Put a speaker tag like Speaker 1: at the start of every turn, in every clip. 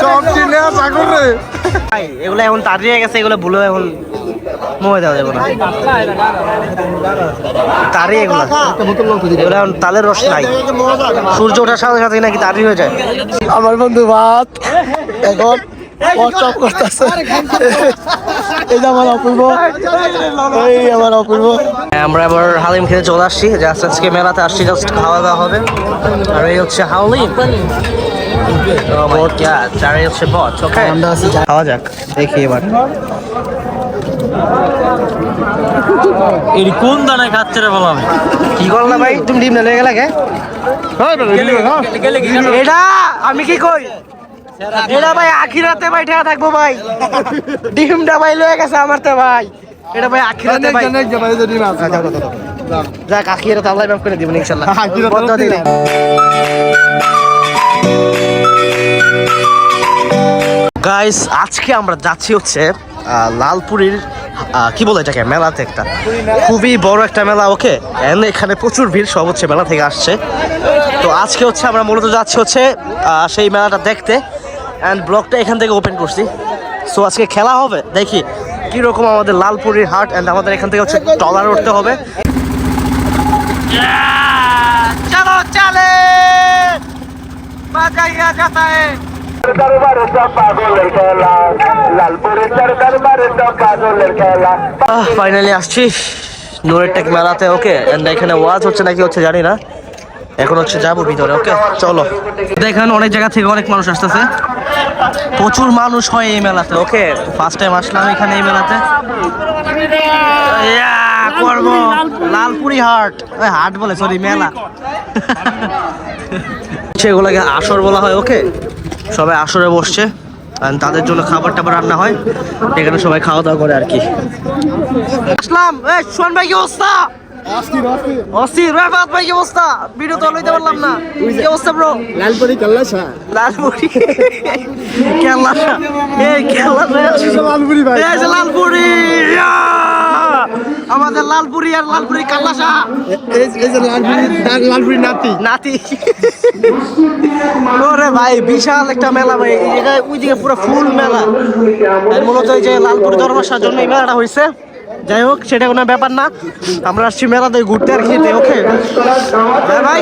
Speaker 1: সব রে।
Speaker 2: ভাই এগুলো এখন গেছে এগুলো ভুলে এখন মোয়ে দেওয়া যাবে না। তারি এগুলো। এগুলো এখন তালের রস নাই। সূর্য ওঠার সাথে সাথে নাকি তারি হয়ে যায়।
Speaker 1: আমার বন্ধু ভাত। এখন হোয়াটসঅ্যাপ করতেছে এই যে আমার অপূর্ব। এই আমার অপূর্ব।
Speaker 2: আমরা এবার হালিম খেতে চলে আসছি। জাস্ট আজকে মেলাতে আসছি জাস্ট খাওয়া দাওয়া হবে। আর এই হচ্ছে হালিম। বট ওকে খাওয়া যাক। দেখি এবার।
Speaker 3: কোন দানায় খাচ্ছে রে বললাম
Speaker 2: কি করলা ভাই? তুমি ডিম লেগে গেলে। এটা আমি কি কই? এটা ভাই আখিরাতে ভাই ঠেয়া থাকব ভাই। ডিমটা ভাই লয়ে গেছে আমার তো ভাই। এটা ভাই আখিরাতে ভাই। যাক আখিরাতে আল্লাহ মাফ করে দিবেন ইনশাআল্লাহ গাইস আজকে আমরা যাচ্ছি হচ্ছে আহ, লালপুরীর কি বলে এটাকে মেলাতে একটা। খুবই বড় একটা মেলা ওকে? এখানে প্রচুর ভিড় সব হচ্ছে মেলা থেকে আসছে। তো আজকে হচ্ছে আমরা মূলত যাচ্ছি হচ্ছে আহ, সেই মেলাটা দেখতে। অ্যান্ড ব্লগটা এখান থেকে ওপেন করছি। সো আজকে খেলা হবে। দেখি কীরকম আমাদের লালপুরীর হাট অ্যান্ড আমাদের এখান থেকে হচ্ছে টলার উঠতে হবে। চলো চালে! বাজাইয়া ফাইনালি আসছি। নূরের টেক মেলাতে ওকে এখানে ওয়াজ হচ্ছে নাকি হচ্ছে জানি না। এখন হচ্ছে যাব ভিতরে ওকে চলো। দেখেন অনেক জায়গা থেকে অনেক মানুষ আসতেছে। প্রচুর মানুষ হয় এই মেলাতে। ওকে। ফার্স্ট টাইম আসলাম এখানে এই মেলাতে। করব। লালপুরি হাট। হাট বলে সরি মেলা। সেগুলোকে আসর বলা হয় ওকে? সবাই আসরে বসছে। তাদের জন্য খাবার টাবার রান্না হয়। এখানে সবাই খাওয়া দাওয়া করে আর কি। আসলাম। এই সোহান ভাই কি অবস্থা? অস্থির রাফাত ভাই কি অবস্থা? ভিডিও তো লইতে পারলাম না। কি অবস্থা ব্রো
Speaker 1: লালপুরি কাল্লাসা।
Speaker 2: লালপুরি এই কেলা
Speaker 1: লালপুরি ভাই।
Speaker 2: এই যে লালপুরি আমাদের লালপুরি আর লালপুরি কাল্লাসা।
Speaker 1: এই এই যে লালপুরি লালপুরি নাতি।
Speaker 2: নাতি। ওরে ভাই বিশাল একটা মেলা ভাই। এই জায়গায় ওইদিকে পুরো ফুল মেলা। মূলত এই যে লালপুর দরবাসার জন্য এই মেলাটা হয়েছে যাই হোক সেটা কোনো ব্যাপার না। আমরা আসছি মেলাতে ঘুরতে আর খেতে ওকে? হ্যাঁ ভাই?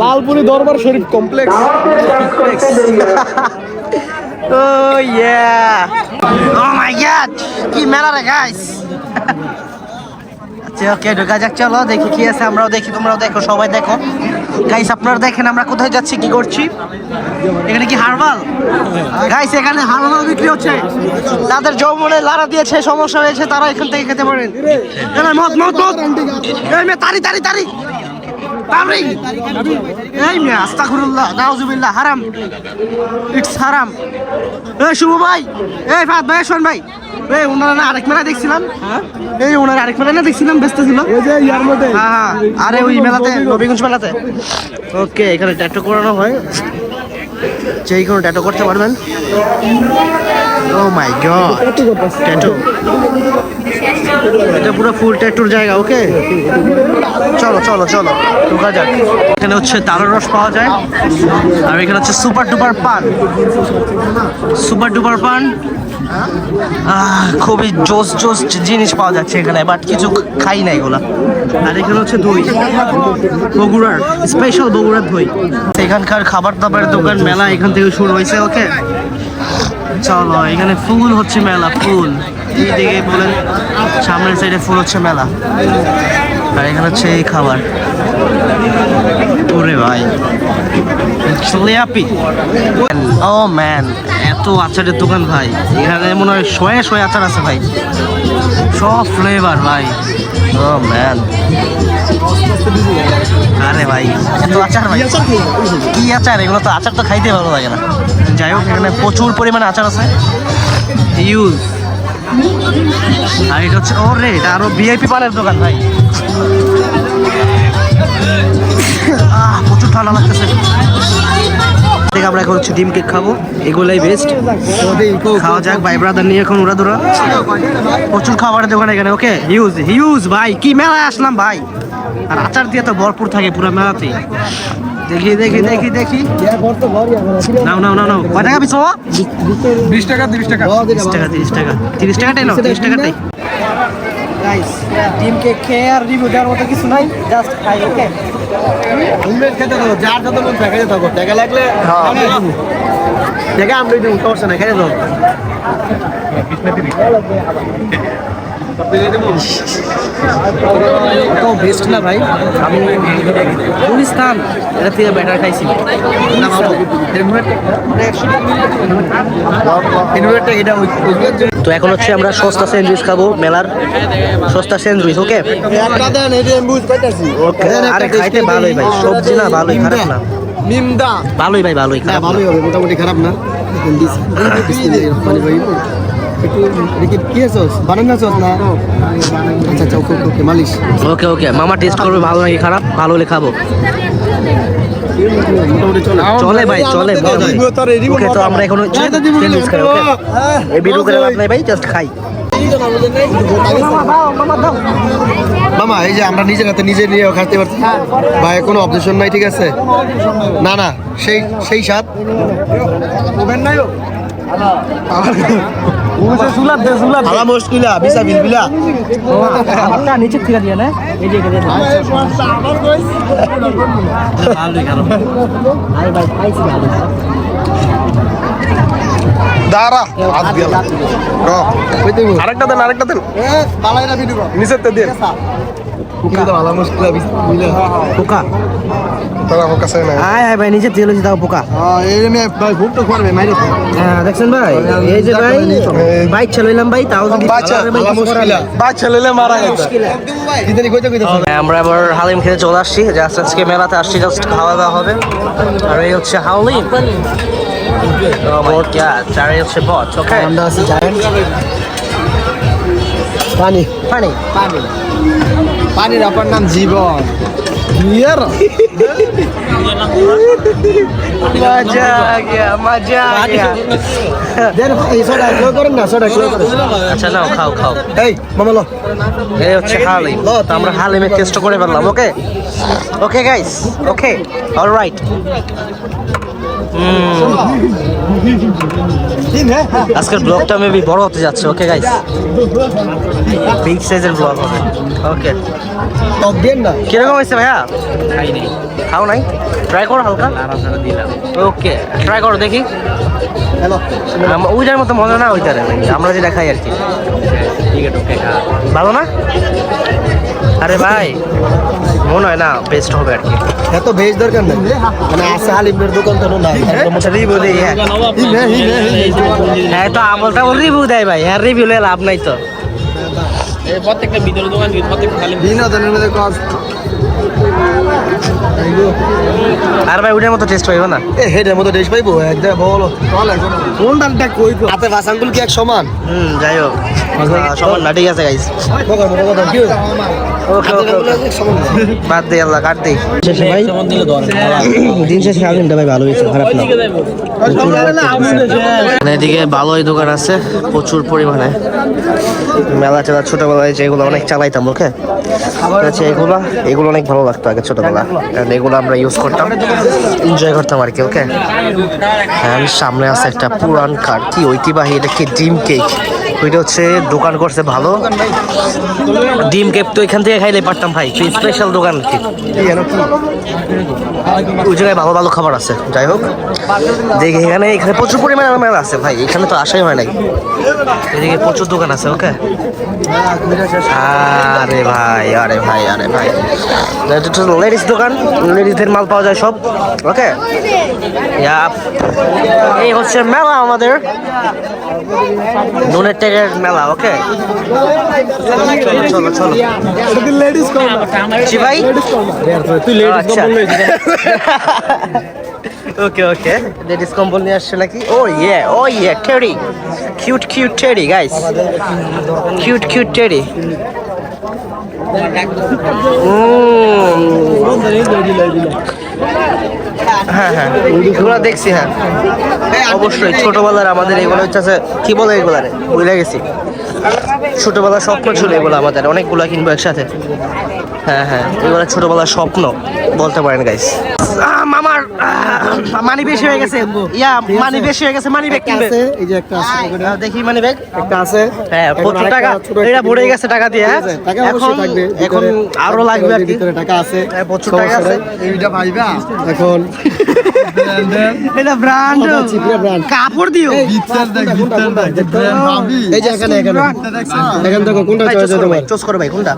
Speaker 1: Lalpuri Darbar Sharif complex
Speaker 2: Oh yeah! Oh my god! কি মেলা রে গাইস ওকে, ঢোকা যাক, চলো, দেখি কি আছে, আমরাও দেখি, তোমরাও দেখো, সবাই দেখো। গাইস আপনারা দেখেন, আমরা কোথায় যাচ্ছি, কি করছি? এখানে কি হারবাল? গাইস এখানে হারবাল বিক্রি হচ্ছে। তাদের যৌবনে লারা দিয়েছে, সমস্যা হয়েছে, তারা এখান থেকে খেতে পারেন। মত মত মত তারি তারি তারি। তারি। এই মে, আস্তাগফিরুল্লাহ, নাউজুবিল্লাহ, হারাম। ইটস হারাম এই শুভ ভাই। এই ফাদ ভাই, শোন ভাই। এই ওনারা না আরেক মেলা দেখছিলাম। এই ওনারা আরেক মেলা না দেখছিলাম ব্যস্ত ছিল।
Speaker 1: এই যে ইয়ার মধ্যে।
Speaker 2: হ্যাঁ হ্যাঁ আরে ওই মেলাতে নবীগঞ্জ মেলাতে। ওকে এখানে ট্যাটু করানো হয়। যেই কোনো ট্যাটু করতে পারবেন। ও মাই গড ট্যাটু এটা পুরো ফুল ট্যাটুর জায়গা ওকে চলো চলো চলো ঢোকা যাক। এখানে হচ্ছে তালের রস পাওয়া যায়। আর এখানে হচ্ছে সুপার ডুপার পান। সুপার ডুপার পান। খুবই জোস জোস জিনিস পাওয়া যাচ্ছে এখানে বাট কিছু খাই না এগুলা আর এখানে হচ্ছে দই বগুড়ার স্পেশাল বগুড়ার দই। এখানকার খাবার দাবারের দোকান মেলা এখান থেকে শুরু হয়েছে ওকে চলো এখানে ফুল হচ্ছে মেলা ফুল। এইদিকে বলেন সামনের সাইডে ফুল হচ্ছে মেলা। আর এখানে হচ্ছে এই খাবার। ওরে ভাই। স্লিয়াপি ও ম্যান এত আচারের দোকান ভাই। এখানে মনে হয় শয়ে শয়ে আচার আছে ভাই। সব ফ্লেভার ভাই। ও ম্যান আরে ভাই, এত আচার ভাই। কি আচার? এগুলো তো আচার তো খাইতে ভালো লাগে না। যাই হোক, এখানে প্রচুর পরিমাণে আচার আছে। ইউজ আর এটা হচ্ছে ও রে এটা আরও ভিআইপি পানের দোকান ভাই। প্রচুর ঠান্ডা লাগতেছে। থেকে আমরা এখন হচ্ছে ডিম কেক খাব। এগুলাই বেস্ট খাওয়া যাক ভাই ব্রাদার নিয়ে এখন উড়া দুরা প্রচুর খাবারের দোকান এখানে ওকে হিউজ হিউজ ভাই কি মেলায় আসলাম ভাই? আর আচার দিয়ে তো ভরপুর থাকে পুরো মেলাতে দেখি দেখি দেখি দেখি। নাও নাও নাও নাও। কয় টাকা পিছো
Speaker 3: বিশ টাকা তিরিশ টাকা।
Speaker 2: তিরিশ টাকা তিরিশ টাকা। তিরিশ টাকাটাই নাও তিরিশ টাকাটাই। গাইস ডিম কেক খেয়ে আর রিভিউ দেওয়ার মতো কিছু নাই জাস্ট খাই ওকে
Speaker 1: খেতে থাকো যার যত মন খেতে থাকো। টাকা লাগলে টাকা আমরা দিই সমস্যা নাই খেতে থাকো।
Speaker 2: তো বেস্ট না ভাই। আমি গুলিস্তান এটা থেকে ব্যাটার খাইছি।
Speaker 1: ইনভার্টার এটা ওই
Speaker 2: তো এখন হচ্ছে আমরা সস্তা স্যান্ডউইচ খাব মেলার সস্তা স্যান্ডউইচ ওকে? আরে খাইতে ভালোই ভাই সবজি না ভালোই খারাপ না। ভালোই ভাই ভালোই খারাপ
Speaker 1: ভালোই হবে মোটামুটি খারাপ না। ওকে ওকে মালিশ
Speaker 2: ওকে ওকে মামা টেস্ট করবে ভালো নাকি খারাপ? ভালো হলে খাব।
Speaker 1: চলে
Speaker 2: চলে ভাই চলে ওকে তো আমরা এখন এই ভিডিও করে লাভ নাই ভাই জাস্ট খাই।
Speaker 1: মামা এই যে আমরা নিজের হাতে নিজে নিয়ে খাইতে পারছি। ভাই কোনো অবজেকশন নাই ঠিক আছে? না না সেই সেই স্বাদ। আলা মুশকিলা বিসা বিলবিলা
Speaker 2: আমারটা নিচে থেকে দিয়ে না? এই যে এখানে ভালোই খারাপ আরে ভাই খাইছি ভালো
Speaker 3: দাঁড়া। হাত গেল আরেকটা দেন আরেকটা দেন। নিচের দেন
Speaker 2: পোকা
Speaker 3: তোরা আমার কাছে নাই।
Speaker 2: আয় আয় ভাই নিচে তেল হচ্ছে দাও পোকা
Speaker 1: হ্যাঁ এই ভাই মাইরে।
Speaker 2: হ্যাঁ দেখছেন ভাই? এই যে ভাই বাইক চালাইলাম ভাই তাও যদি
Speaker 3: বাচ্চা,
Speaker 2: ভালো ভাই
Speaker 1: আলা
Speaker 2: কিছু করার
Speaker 1: মুশকিলা।
Speaker 2: নেই।
Speaker 3: বা ছেলে মারা গেছে।
Speaker 1: কিদানি কইতে কইতে
Speaker 2: হ্যাঁ, আমরা আবার হালিম খেতে চলে আসছি। জাস্ট আজকে মেলাতে আসছি জাস্ট খাওয়া দাওয়া হবে। আর এই হচ্ছে আর এই হচ্ছে বট ওকে
Speaker 1: আমরা পানি।
Speaker 2: পানি।
Speaker 1: পানি। পানির আপনার নাম জীবন। ইয়ার
Speaker 2: মজা আ গয়া মজা আ গয়া।
Speaker 1: দেন ভাই সোডা ক্লো করেন না সোডা ক্লো করেন।
Speaker 2: আচ্ছা নাও খাও খাও।
Speaker 1: এই মামা লো।
Speaker 2: এই হচ্ছে হালিম। তো আমরা হালিমের টেস্ট করে ফেললাম ওকে ওকে গাইস ওকে অলরাইট আজকের ব্লগটা মেবি বড় হতে যাচ্ছে ওকে গাইস বিগ সাইজের ব্লগ হবে ওকে কীরকম হয়েছে ভাইয়া? খাও নাই? ট্রাই করো হালকা। ওকে ট্রাই করো, দেখি। ওইটার মতো মজা না ওইটারে আমরা যেটা খাই আর কি। ভালো না? আরে ভাই মনে হয় না বেস্ট হবে আর কি।
Speaker 1: এত ভেজ দরকার নাই। মানে আছে হালিমের দোকান তো না
Speaker 2: আচ্ছা রিভিউ দেই হ্যাঁ।
Speaker 1: হিমে হিমে
Speaker 2: হ্যাঁ তো আমলটা বল রিভিউ দেয় ভাই হ্যাঁ রিভিউ লে লাভ নাই তো।
Speaker 1: বিনোদনের মধ্যে কস
Speaker 2: আর ভাই ওইটার মতো টেস্ট পাইবো না?
Speaker 1: এ হেডের মতো দেশ পাইবো? একদম বলো। কোন কই গো হাতে ভাসাঙ্গুল কি এক সমান?
Speaker 2: হুম যাই হোক। সবার না ঠিক আছে গাইস
Speaker 1: কি
Speaker 2: ওকে ওকে ওকে। বাদ দে আল্লাহ কাট দে। শেষে ভাই? দিন শেষে আলমিনটা ভাই ভালো হয়েছে খারাপ না। মানে এদিকে ভালোই দোকান আছে প্রচুর পরিমাণে। মেলা টেলা ছোটবেলায় যেগুলো অনেক চালাইতাম ওকে? আচ্ছা এগুলো এগুলো অনেক ভালো লাগতো আগে ছোটবেলা। এগুলো আমরা ইউজ করতাম এনজয় করতাম আর কি ওকে? অ্যান্ড সামনে আছে একটা পুরান কার কি ঐতিহ্যবাহী এটা কি ডিম কেক ওইটা হচ্ছে দোকান করছে ভালো। ডিম কেপ তো এখান থেকে খাইলে পারতাম ভাই স্পেশাল দোকান ওই জায়গায় ভালো ভালো খাবার আছে, যাই হোক। দেখি এখানে এখানে প্রচুর পরিমাণে মেলা আছে ভাই, এখানে তো আসাই হয় নাই। এদিকে প্রচুর দোকান আছে, ওকে? আরে ভাই আরে ভাই আরে ভাই। লেডিস দোকান লেডিসদের মাল পাওয়া যায় সব, ওকে? এই হচ্ছে মেলা আমাদের। নুনের টেকের মেলা ওকে? চলো চলো চলো।
Speaker 1: লেডিস
Speaker 2: জি ভাই?
Speaker 1: তুই
Speaker 2: আচ্ছা। ওকে ওকে। লেডিস কম্বল নিয়ে আসছে নাকি? ও yeah oh yeah teddy. Cute cute teddy guys cute cute teddy হ্যাঁ হ্যাঁ। এগুলো দেখছি হ্যাঁ। অবশ্যই ছোটবেলার আমাদের এগুলো হচ্ছে কি বলে এগুলারে? বুঝে গেছি। ছোটবেলার স্বপ্ন ছিল এগুলো আমাদের অনেকগুলো কিনবো একসাথে। হ্যাঁ হ্যাঁ এগুলো ছোটবেলার স্বপ্ন বলতে পারেন গাইস মানি বেশি হয়ে গেছে। ইয়া মানি বেশি হয়ে গেছে মানি ব্যাগ কিনবে।
Speaker 1: এই যে একটা আছে পকেটে।
Speaker 2: দেখি মানি ব্যাগ।
Speaker 1: একটা আছে।
Speaker 2: হ্যাঁ
Speaker 1: এখন
Speaker 2: প্রচুর
Speaker 1: আরেকটা
Speaker 2: টাকা। এটা ভরে গেছে টাকা দিয়ে হ্যাঁ?
Speaker 1: টাকা
Speaker 2: এখন
Speaker 1: অবশ্যই থাকবে
Speaker 2: এখন আরও লাগবে আর কি।
Speaker 1: ভিতরে টাকা আছে।
Speaker 2: হ্যাঁ, প্রচুর টাকা আছে।
Speaker 1: এইটা ভাইবা? এখন
Speaker 2: এটা ব্র্যান্ড
Speaker 1: কথা চিপড়া brand।
Speaker 2: কাপড় দিও।
Speaker 1: এই যে এখানে এখানে। এখানে দেখো কোনটা চয়েস
Speaker 2: চুজ
Speaker 1: হয়
Speaker 2: করো ভাই
Speaker 1: তোমার?
Speaker 2: চুজ করো ভাই কোনটা?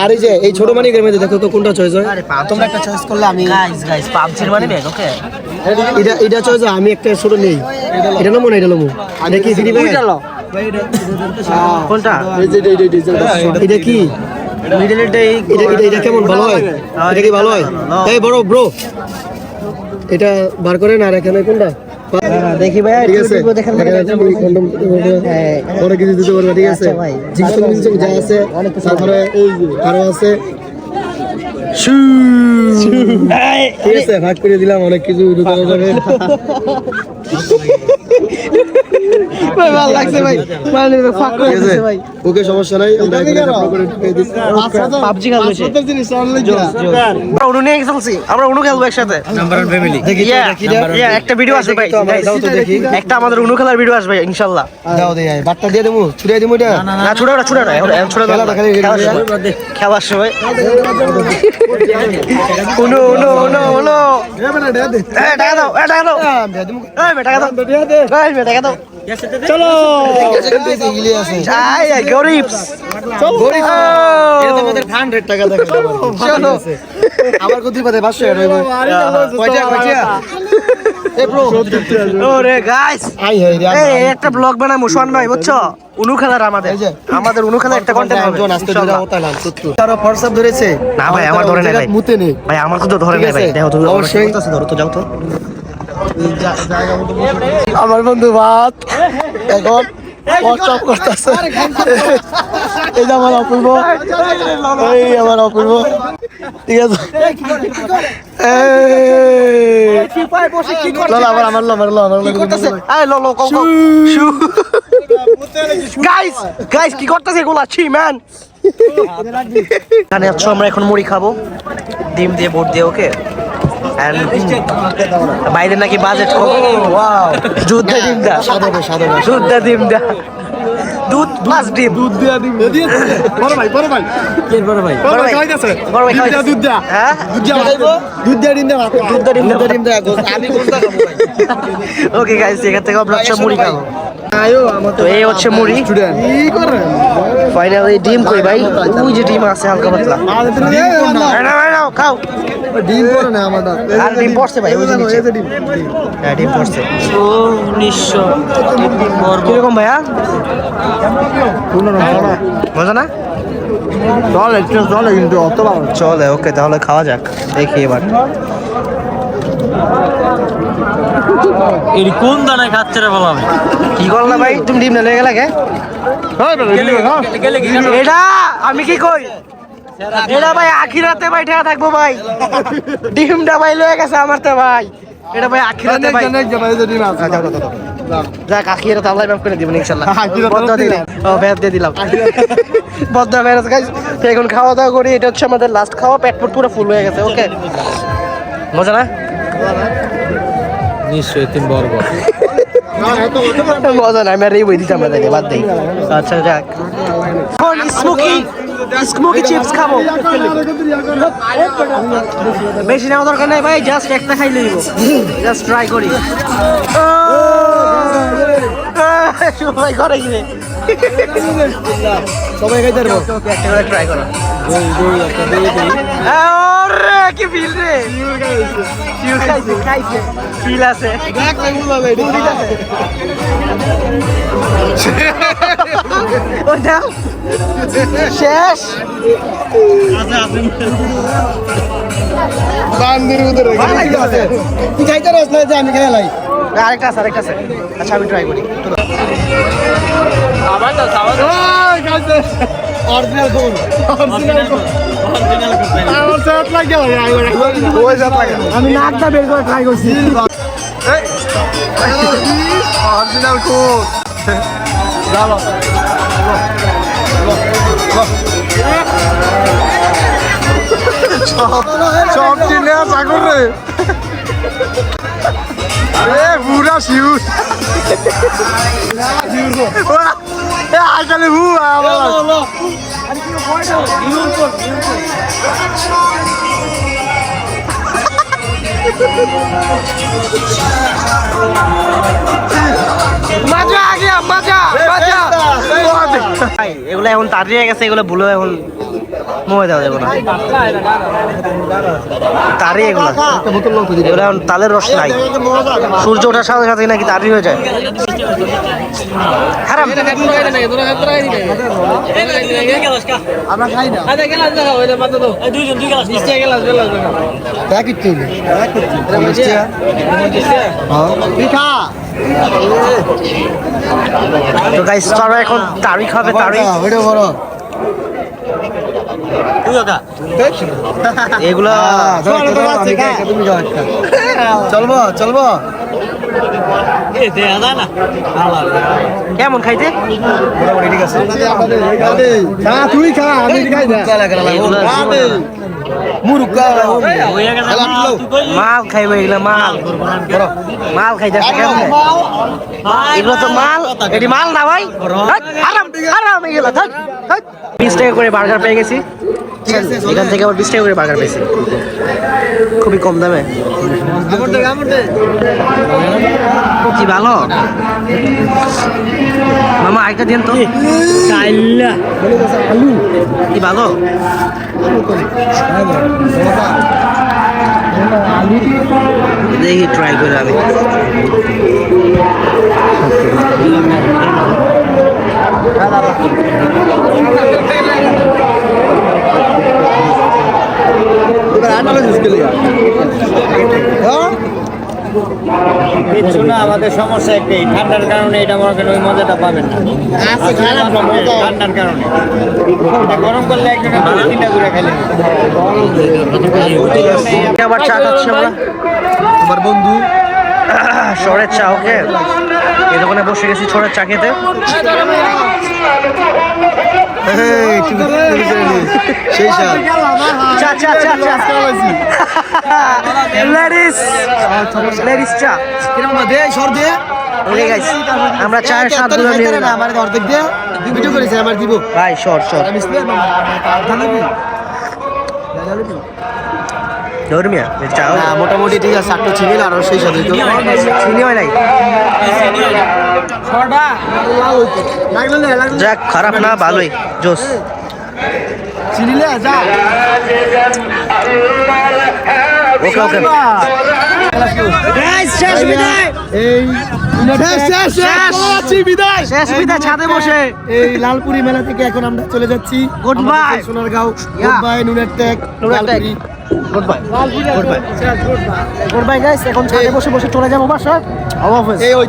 Speaker 1: আর এই যে এই ছোট মানিকের মধ্যে দেখো তো কোনটা চয়েস হয়? তোমরা একটা চয়েস করলে আমি
Speaker 2: গাইস গাইস পাবজির মানে ব্যাগ ওকে
Speaker 1: এটা এটা চয়েস আমি একটা ছোট নেই। এটা নেব না এটা নেব? এটা কি ফ্রি ব্যাগ
Speaker 2: কোনটা?
Speaker 1: এটা কি? এটা এটা এটা কেমন? ভালো হয়? এটা কি ভালো হয়? এই বড় ব্রো এটা বার করেন আর এখানে কোনটা?
Speaker 2: দেখি ভাই
Speaker 1: ঠিক আছে।
Speaker 2: দেখেন
Speaker 1: এখানে তুমি condom দিতে পারবে। অনেক কিছু দিতে পারবে ঠিক আছে।
Speaker 2: আচ্ছা
Speaker 1: যা তারপরে আরও আছে। ঠিক আছে ভাগ করে দিলাম অনেক কিছু
Speaker 2: ভাই ভালো লাগছে ভাই। মানে ফাক করে দিছে ভাই।
Speaker 1: ওকে সমস্যা নাই আমরা এখানে আপলোড করে দিয়ে দিচ্ছি।
Speaker 2: পাবজি খেলবে সে। আমরা উনু নিয়ে চলছি আমরা উনু খেলব একসাথে।
Speaker 1: দেখি তো,
Speaker 2: Yeah,
Speaker 1: দেখি তো।
Speaker 2: একটা ভিডিও আসবে ভাই
Speaker 1: তো আমরা
Speaker 2: guys।
Speaker 1: দাও তো দেখি।
Speaker 2: একটা আমাদের উনু খেলার ভিডিও আসবে ইনশাআল্লাহ
Speaker 1: দাও দে বাট্টা দিয়ে দেবো ছুড়ে দেবো এটা?
Speaker 2: না ছুড়ে না ছুড়ে না এখন এখন ছুড়ে দাও খেলার সময়। উনু উনু উনু উনু। এ টাকা দাও এ টাকা দাও। এই টাকা দাও এই টাকা দাও। চলো।
Speaker 1: ইলে আছে
Speaker 2: আই আই গরিবস
Speaker 1: গরিব! এটা তো আমাদের 100 টাকা চলো। আবার কত পাতে 500 টাকা হইবে কয়টা কয়টা? এ ব্রো
Speaker 2: ওরে গাইস
Speaker 1: আই হাই রে
Speaker 2: এই একটা ব্লগ বানাবো শোন ভাই বুঝছ? উনু খেলার আমাদের। আমাদের উনু খেলার একটা কন্টেন্ট হবে
Speaker 1: তারা হোয়াটসঅ্যাপ ধরেছে।
Speaker 2: না ভাই, আমার ধরে নাই ভাই।
Speaker 1: মুতে নেই।
Speaker 2: ভাই আমার তো ধরে নাই ভাই। দেখো তো।
Speaker 1: অবশ্যই
Speaker 2: ধরো তো যাও তো।
Speaker 1: আমার বন্ধু ভাত। এখন হোয়াটসঅ্যাপ করতেছে। এই যে আমার অপূর্ব। এই আমার অপূর্ব। ঠিক আছে? এই। আমার আমার ললা, আমার ললা।
Speaker 2: এই লো লো কও কও। শু। গাইস গাইস কি করতেছে এগুলা? ছি ম্যান এখানে আমরা এখন মুড়ি খাব। ডিম দিয়ে ভোট দিয়ে ওকে? বাইরে নাকি বাজেট কম? ওয়াও যুদ্ধে ডিম দা
Speaker 1: সাদা ভাই, সাদা ভাই।
Speaker 2: যুদ্ধে ডিম দা দুধ প্লাস ডিম। দুধ
Speaker 3: বড় ভাই বড় ভাই।
Speaker 2: বড় ভাই।
Speaker 3: বড় ভাই খাইতেছে।
Speaker 2: বড় ভাই
Speaker 3: দুধ দিয়া, দুধ দিয়া।
Speaker 2: হ্যাঁ?
Speaker 3: দুধ দিয়া খাইবো? দুধ দিয়া ডিম দিয়া ভাত।
Speaker 2: দুধ দা ডিম দা
Speaker 1: দুধ ডিম দেয়া, আমি খাব।
Speaker 2: ওকে গাইস এখান থেকে আমরা মুড়ি খাব।
Speaker 1: আয়ো, আমার
Speaker 2: তো এই হচ্ছে মুড়ি।
Speaker 1: কি করেন?
Speaker 2: ফাইনালি ডিম কই ভাই? ওই যে ডিম আছে হালকা পাতলা।
Speaker 1: ডিম না?
Speaker 2: নাও, খাও
Speaker 1: ডিম পরে না আমার দাঁত।
Speaker 2: আর ডিম পড়ছে ভাই ওই যে
Speaker 1: ডিম, ডিম।
Speaker 2: হ্যাঁ ডিম পড়ছে কীরকম ভাইয়া মজা না
Speaker 1: চলে, চলে কিন্তু অত ভালো।
Speaker 2: চলে ওকে তাহলে খাওয়া যাক দেখি এবার
Speaker 4: এর কোন দানায় খাচ্ছে রে বললাম
Speaker 2: কি করলা ভাই তুমি ডিম এটা আমি কি কই এটা ভাই আখিরাতে ভাই ঠেয়া থাকব ভাই। ডিমটা ভাই লয়ে গেছে আমার তো ভাই। এটা ভাই আখিরাতে ভাই।
Speaker 1: যে ডিম আছে।
Speaker 2: যাক আখিরাতে আল্লাহ মাফ করে দিবেন ইনশাআল্লাহ বদ্ধ দিলে ও ভেদ দিয়ে দিলাম। বদ্ধ গাইস এখন খাওয়া দাওয়া করি। এটা হচ্ছে আমাদের লাস্ট খাওয়া পেট পুট পুরো ফুল হয়ে গেছে ওকে মজা না?
Speaker 4: নিশ্চয়ই তিন বর্গ
Speaker 2: মজা না আমি আর এই বই দিতাম বাদ দেই। আচ্ছা যাক। স্মোকি। স্মোকি চিপস খাব। বেশি নেওয়া দরকার নাই ভাই জাস্ট একটা খাই লইব। জাস্ট ট্রাই করি। সবাই করে গিয়ে।
Speaker 1: সবাই খাইতে পারব।
Speaker 2: একটা করে ট্রাই করো। কি ফিল রে। ফিল খাইছে। খাইছে ফিল আছে। ওটা শেষ?
Speaker 1: তুই খাইতে পারিস না যে আমি খাইলাই
Speaker 2: আরেকটা আছে আরেকটা আছে। আচ্ছা আমি ট্রাই করি।
Speaker 1: অরিজিনাল কোন অরিজিনাল কোন
Speaker 3: ওই যা লাগে
Speaker 1: আমি নাকটা বের করে ট্রাই করছি।
Speaker 3: অরিজিনাল কোড চলো সব চিনে সাগর রে এ পুরা শিউর আসলে ভু আমার মজা আ গয়া মজা মজা
Speaker 2: এগুলো এখন তাড়িয়ে গেছে এগুলো ভুলো এখন মোবাইল দেওয়া যাবে না। তাড়িয়ে এগুলো। এগুলো এখন তালের রস নাই। সূর্য ওঠার সাথে সাথে নাকি তাড়ি হয়ে যায়। হারাম। তো গাইস তারা এখন তারিখ হবে তারিখ
Speaker 1: ওইটা বড়
Speaker 4: তুই কাকা
Speaker 2: এগুলা
Speaker 1: তুমি যাও একটা। চলবো চলবো।
Speaker 2: কেমন খাইতে
Speaker 1: তুই খা আমি খাই
Speaker 4: তুই কইলি।
Speaker 2: মাল খাইবে এগুলা মাল। মাল খাইতে কেমন? এগুলো তো মাল। এটি মাল না ভাই? হাট, হারাম হারাম এগুলো। বিশ টাকা করে বার্গার পেয়ে গেছি। এখান থেকে আবার বিশ টাকা করে বার্গার পেয়েছি খুবই কম দামে। কি ভালো? মামা আরেকটা দিন তো। কি ভালো? দেখি ট্রাই করে আমি।
Speaker 4: শোনা আমাদের সমস্যা একটাই ঠান্ডার কারণে এটা মনে করেন ওই মজাটা পাবেন না। ঠান্ডার কারণে। গরম করলে একজনে তিনটা করে খেলে
Speaker 2: আবার চা খাচ্ছি আমরা।
Speaker 1: আমার বন্ধু
Speaker 2: শহরের চা ওকে? এই দোকানে বসে গেছি শহরের চা খেতে।
Speaker 1: সেই
Speaker 2: চা চা চা চা। লেডিস লেডিস চা।
Speaker 1: কীরকম দে সর দে।
Speaker 2: ওকে গাইস আমরা চায়ের স্বাদ
Speaker 1: তাড়াতাড়ি
Speaker 2: গুলো নিয়ে
Speaker 1: খাইতে না, আমার অর্ধেক দে। ভিডিও করেছে আমার দিব।
Speaker 2: ভাই
Speaker 1: আমি স্প্রে জানাবি
Speaker 2: ধর্মিয়া চা
Speaker 1: না মোটামুটি ঠিক আছে চারটা চিনি আর সেই সাথে তো।
Speaker 2: চিনি হয় নাই যাক খারাপ না ভালোই জোস
Speaker 1: চিনি লে যা।
Speaker 2: ওকে ওকে। গাইস শেষ বিদায়।
Speaker 1: এই। শেষ শেষ শেষ। আছি বিদায়।
Speaker 2: ছাদে বসে।
Speaker 1: এই লালপুরি মেলা থেকে এখন আমরা চলে যাচ্ছি. সোনারগাঁও। গুড বাই নুনের টেক
Speaker 2: নুনের টেক। Goodbye goodbye goodbye guys এখন ছাদে বসে বসে চলে যাব বাসা
Speaker 1: এই ওই